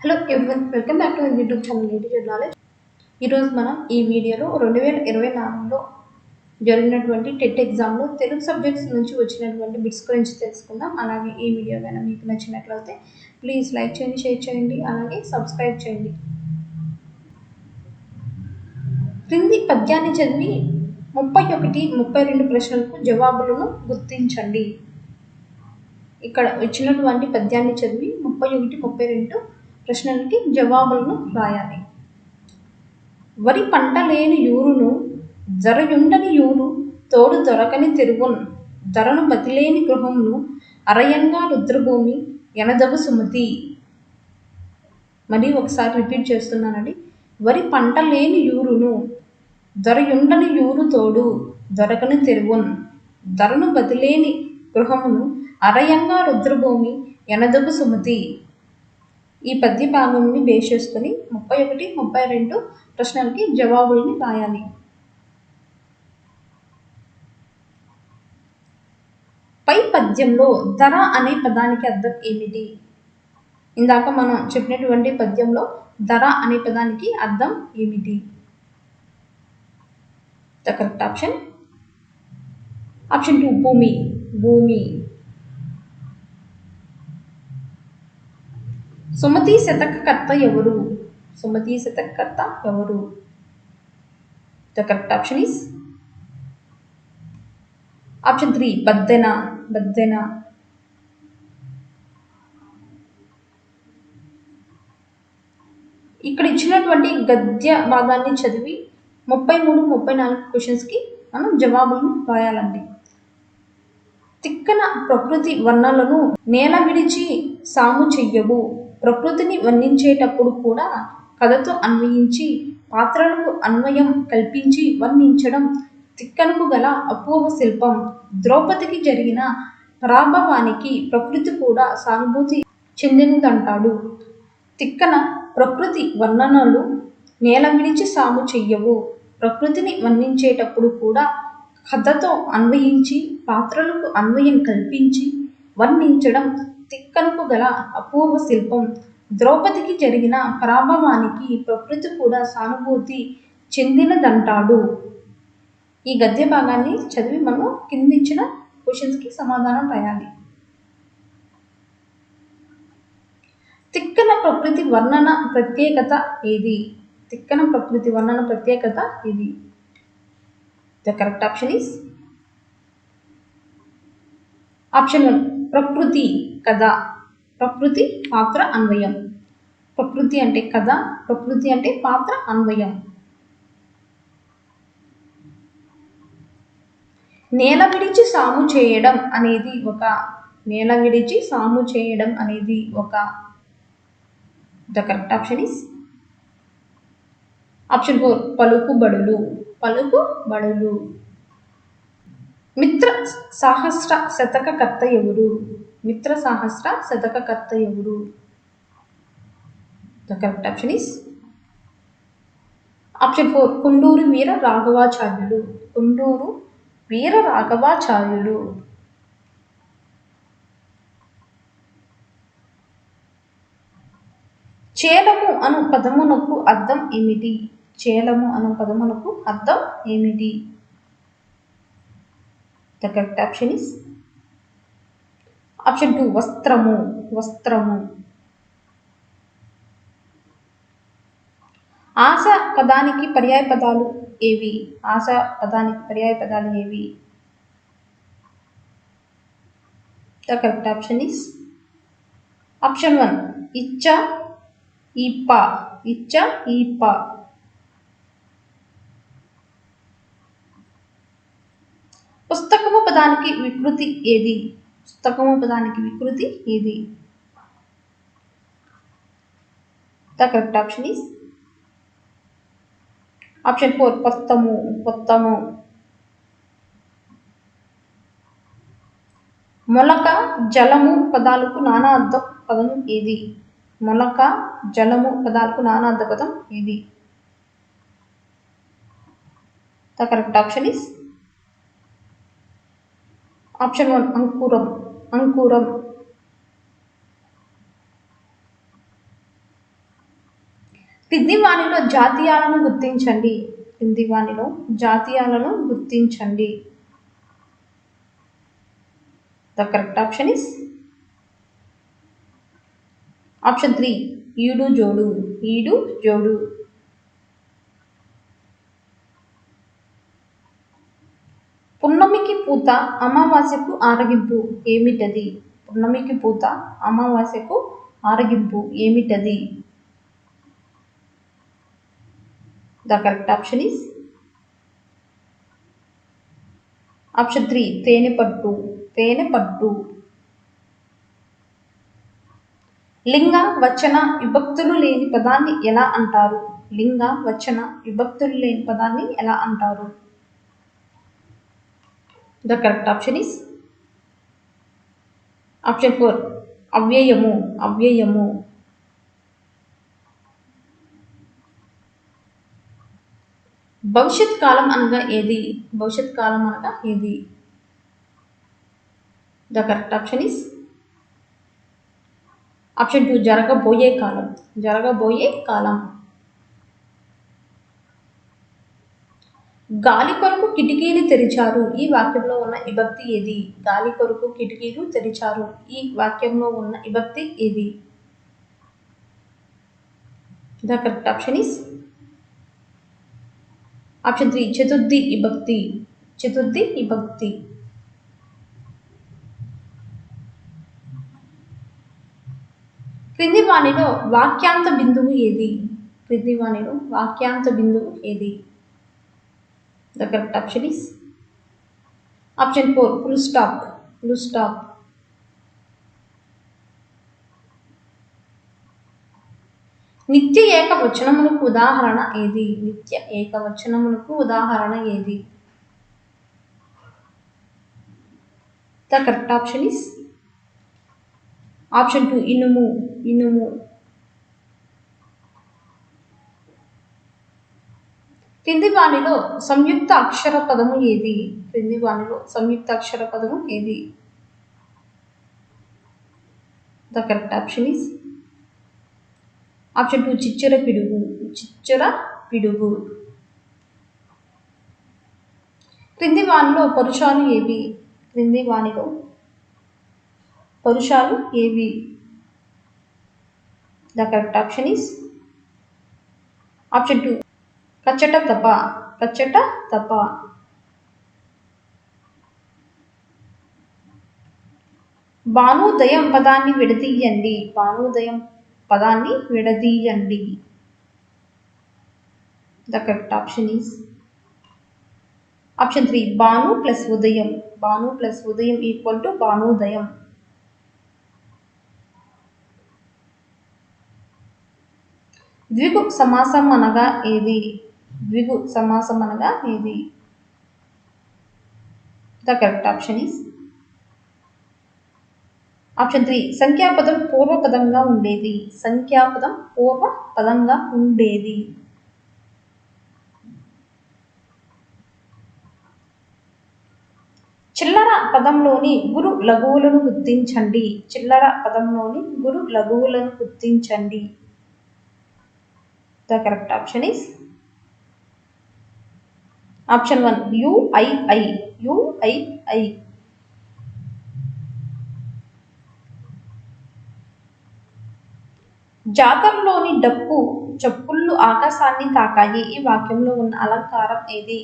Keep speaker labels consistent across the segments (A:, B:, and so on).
A: Hello everyone welcome back to YouTube channel YouTube knowledge ఈరోజు మనం ఈ వీడియోలో రెండు వేల ఇరవై నాలుగులో జరిగినటువంటి టెట్ ఎగ్జామ్లో తెలుగు సబ్జెక్ట్స్ నుంచి వచ్చినటువంటి బిట్స్ గురించి తెలుసుకుందాం. అలాగే ఈ వీడియో కానీ మీకు నచ్చినట్లయితే ప్లీజ్ లైక్ చేయండి షేర్ చేయండి అలాగే సబ్స్క్రైబ్ చేయండి. క్రింది పద్యాన్ని చదివి ముప్పై ఒకటి ముప్పై రెండు ప్రశ్నలకు జవాబులను గుర్తించండి. ఇక్కడ వచ్చినటువంటి పద్యాన్ని చదివి ముప్పై ఒకటి ముప్పై రెండు ప్రశ్నలకి జవాబులను రాయాలి. వరి పంట లేని యూరును జరయుండని యూరు తోడు దొరకని తిరుగున్ ధరను బతిలేని గృహమును అరయంగా రుద్రభూమి ఎనదబు సుమతి. మరి ఒకసారి రిపీట్ చేస్తున్నానండి. వరి పంట లేని యూరును దొరయుండని యూరు తోడు దొరకని తెరువున్ ధరను బతిలేని గృహమును అరయంగా రుద్రభూమి ఎనదబు సుమతి. ఈ పద్య భాగంని బేస్ చేసుకుని ముప్పై ఒకటి ముప్పై రెండు ప్రశ్నలకి జవాబుల్ని రాయాలి. పై పద్యంలో ధర అనే పదానికి అర్థం ఏమిటి? ఇందాక మనం చెప్పినటువంటి పద్యంలో ధర అనే పదానికి అర్థం ఏమిటి? The correct option option two భూమి. భూమి. సుమతి శతకకర్త ఎవరు? సుమతి శతకర్త ఎవరు? The correct option is option three Baddena Baddena ఇక్కడ ఇచ్చినటువంటి గద్య భాగాన్ని చదివి ముప్పై మూడు ముప్పై నాలుగు క్వశ్చన్స్కి మనం జవాబులను రాయాలండి. తిక్కన ప్రకృతి వర్ణలను నేల విడిచి సాము చెయ్యవు. ప్రకృతిని వర్ణించేటప్పుడు కూడా కథతో అన్వయించి పాత్రలకు అన్వయం కల్పించి వర్ణించడం తిక్కనుకు గల అపూర్వ శిల్పం. ద్రౌపదికి జరిగిన పరాభవానికి ప్రకృతి కూడా సానుభూతి చెందినదంటాడు. తిక్కన ప్రకృతి వర్ణనలు నేల విడిచి సాము చెయ్యవు. ప్రకృతిని వర్ణించేటప్పుడు కూడా కథతో అన్వయించి పాత్రలకు అన్వయం కల్పించి వర్ణించడం తిక్కనకు గల అపూర్వ శిల్పం. ద్రౌపదికి జరిగిన పరాభవానికి ప్రకృతి కూడా సానుభూతి చెందినదంటాడు. ఈ గద్య భాగాన్ని చదివి మనం కిందించిన క్వశ్చన్స్కి సమాధానం రాయాలి. తిక్కన ప్రకృతి వర్ణన ప్రత్యేకత ఏది? తిక్కన ప్రకృతి వర్ణన ప్రత్యేకత ఇది the correct option is option one ప్రకృతి కథ ప్రకృతి పాత్ర అన్వయం. ప్రకృతి అంటే కథ ప్రకృతి అంటే పాత్ర అన్వయం. నేల విడిచి సాము చేయడం అనేది ఒక నేల విడిచి సాము చేయడం అనేది ఒక the correct option is option four పలుకుబడులు. పలుకుబడులు. మిత్ర సాహస్ర శతక కర్త ఎవరు? మిత్ర సాహస్ర శతక కర్త ఎవరు? The correct option is option four Kunduru Veera Raghavacharyulu. Kunduru Veera Raghavacharyulu. చేలము అను పదమునకు అర్థం ఏమిటి? చేలము అను పదమునకు అర్థం ఏమిటి? The correct option is option two వస్త్రము వస్త్రము ఆశ పదానికి పర్యాయ పదాలు ఏవి? ఆశ పదానికి పర్యాయ పదాలు ఏవి? The correct option is option one ఇచ్చ ఈప. ఇచ్చ ఈప. పుస్తకము పదానికి వికృతి ఏది? పుస్తకము పదానికి వికృతి ఏది? The correct option is option four పొత్తము పొత్తము మొలక జలము పదాలకు నానా అర్థ పదం ఏది? మొలక జలము పదాలకు నానా అర్థ పదం ఏది? The correct option is option one అంకురం అంకురం కింది వాణిలో జాతీయాలను గుర్తించండి. కిందివాణిలో జాతీయాలను గుర్తించండి. The correct option is option three ఈడు జోడు. ఈడు జోడు. పున్నమికి పూత అమావాస్యకు ఆరగింపు ఏమిటది? పున్నమికి పూత అమావాస్యకు ఆరగింపు ఏమిటది? The correct option is option three తేనె పట్టు తేనె పట్టు. లింగ వచన విభక్తులు లేని పదాన్ని ఎలా అంటారు? లింగ వచన విభక్తులు లేని పదాన్ని ఎలా అంటారు? The correct option is option four అవ్యయము అవ్యయము భవిష్యత్ కాలం అనగా ఏది భవిష్యత్ కాలం అనగా ఏది the correct option is option two జరగబోయే కాలం జరగబోయే కాలం గాలి కొరకు కిటికీలు తెరిచారు. ఈ వాక్యంలో ఉన్న విభక్తి ఏది? గాలి కొరకు కిటికీలు తెరిచారు. ఈ వాక్యంలో ఉన్న విభక్తి ఏది? The correct option is option three Chaturthi విభక్తి చతుర్థి విభక్తి క్రింది వాణిలో వాక్యాంత బిందువు ఏది? క్రింది వాణిలో వాక్యాంత బిందువు ఏది? The correct option is? Option four full stop. Full stop. నిత్య ఏకవచనములకు ఉదాహరణ ఏది నిత్య ఏకవచనములకు ఉదాహరణ ఏది the correct option is option two ఇనుము ఇనుము క్రింది వాణిలో సంయుక్త అక్షర పదము ఏది? క్రింది వాణిలో సంయుక్త అక్షర పదము ఏది? The correct option is option two చిచ్చర పిడుగు. చిచ్చర పిడుగు. క్రింది వాణిలో పరుషాలు ఏవి? క్రింది వాణిలో పరుషాలు ఏవి? The correct option is option two. కచ్చట తప కచ్చట తప భానుదయం పదాన్ని విడదీయండి భానుదయం పదాన్ని విడదీయండి. The correct option is option three Bhanu plus ఉదయం. భాను ప్లస్ ఉదయం ఈక్వల్ టు భానుదయం. ద్విగు సమాసం అనగా ఏది? ద్విగు సమాసం అనగా ఇది. The correct option is option three సంఖ్యాపదం పూర్వపదంగా ఉండేది. సంఖ్యాపదం పూర్వ పదంగా ఉండేది. చిల్లర పదంలోని గురు లఘువులను గుర్తించండి. చిల్లర పదంలోని గురు లఘువులను గుర్తించండి. The correct option is option one UII UII జాతరలోని డప్పు చెప్పుళ్ళు ఆకాశాన్ని తాకాయి. ఈ వాక్యంలో ఉన్న అలంకారం ఏది?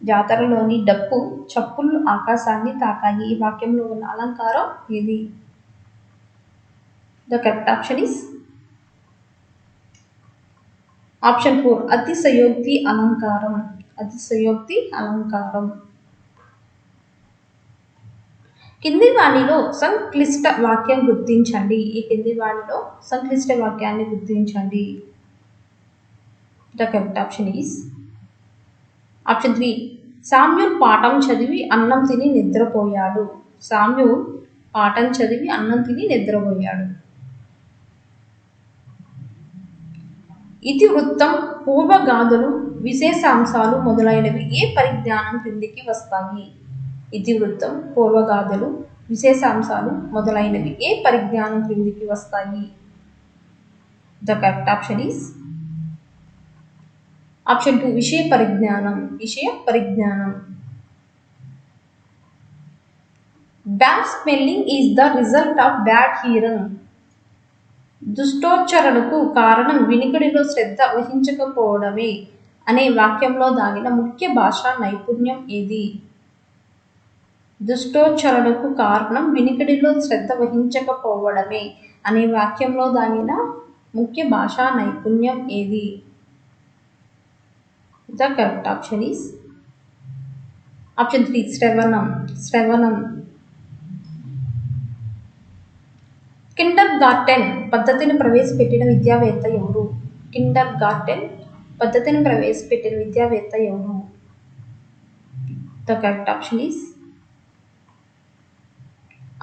A: జాతరలోని డప్పు చప్పుళ్ళు ఆకాశాన్ని తాకాయి. ఈ వాక్యంలో ఉన్న అలంకారం ఏది? The correct option is option four అతిశయోక్తి అలంకారం. అతిశయోక్తి అలంకారం. కింది వాణిలో సంక్లిష్ట వాక్యం గుర్తించండి. ఈ కింది వాణిలో సంక్లిష్ట వాక్యాన్ని గుర్తించండి. The correct option is option three Samuel పాఠం చదివి అన్నం తిని నిద్రపోయాడు. సామ్యుల్ పాఠం చదివి అన్నం తిని నిద్రపోయాడు. ఇతివృత్తం పూర్వగాథలు విశేషాంశాలు మొదలైనవి ఏ పరిజ్ఞానం క్రిందికి వస్తాయి? ఇతివృత్తం పూర్వగాథలు విశేషాంశాలు మొదలైనవి ఏ పరిజ్ఞానం క్రిందికి వస్తాయి? The correct option is option two విషయ పరిజ్ఞానం విషయ పరిజ్ఞానం. Bad smelling is the result of bad hearing దుష్టోచ్చరణకు కారణం వినికిడిలో శ్రద్ధ వహించకపోవడమే అనే వాక్యంలో దాగిన ముఖ్య భాషా నైపుణ్యం ఏది? దుష్టోచ్చరణకు కారణం వినికిడిలో శ్రద్ధ వహించకపోవడమే అనే వాక్యంలో దాగిన ముఖ్య భాషా నైపుణ్యం ఏది? The correct option is option three శ్రవణం. శ్రవణం. కిండర్ గార్టెన్ పద్ధతిని ప్రవేశపెట్టిన విద్యావేత్త ఎవరు? కిండర్ గార్టెన్ పద్ధతిని ప్రవేశపెట్టిన విద్యావేత్త ఎవరు? The correct option is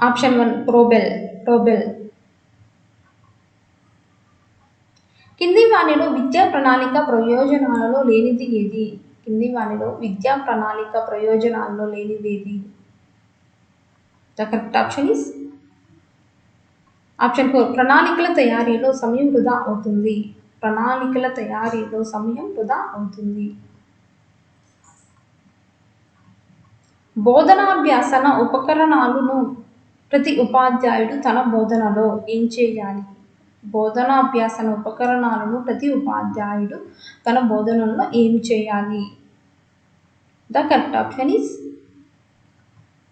A: option one Froebel Froebel కింది వాణిలో విద్యా ప్రణాళిక ప్రయోజనాలలో లేనిది ఏది? కింది వాణిలో విద్యా ప్రణాళిక ప్రయోజనాలలో లేనిది ఏది? The correct option is option four ప్రణాళికల తయారీలో సమయం వృధా అవుతుంది. ప్రణాళికల తయారీలో సమయం వృధా అవుతుంది. బోధనాభ్యాసన ఉపకరణాలను ప్రతి ఉపాధ్యాయుడు తన బోధనలో ఏం చేయాలి? బోధనాభ్యాసన ఉపకరణాలను ప్రతి ఉపాధ్యాయుడు తన బోధనలో ఏం చేయాలి? The correct option is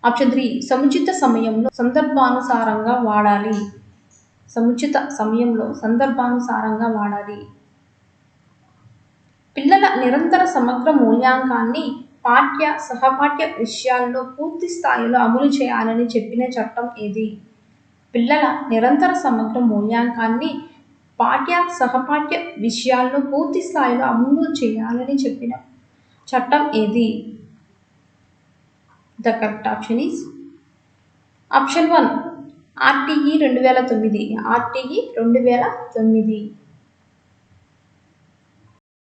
A: option three సముచిత సమయంలో సందర్భానుసారంగా వాడాలి. సముచిత సమయంలో సందర్భానుసారంగా వాడాలి. పిల్లల నిరంతర సమగ్ర మూల్యాంకాన్ని పాఠ్య సహపాఠ్య విషయాల్లో పూర్తి స్థాయిలో అమలు చేయాలని చెప్పిన చట్టం ఏది? పిల్లల నిరంతర సమగ్ర మూల్యాంకాన్ని పాఠ్య సహపాఠ్య విషయాల్లో పూర్తి స్థాయిలో అమలు చేయాలని చెప్పిన చట్టం ఏది? The correct option is option one. RTE రెండు వేల తొమ్మిది ఆర్టీఈ రెండు వేల తొమ్మిది.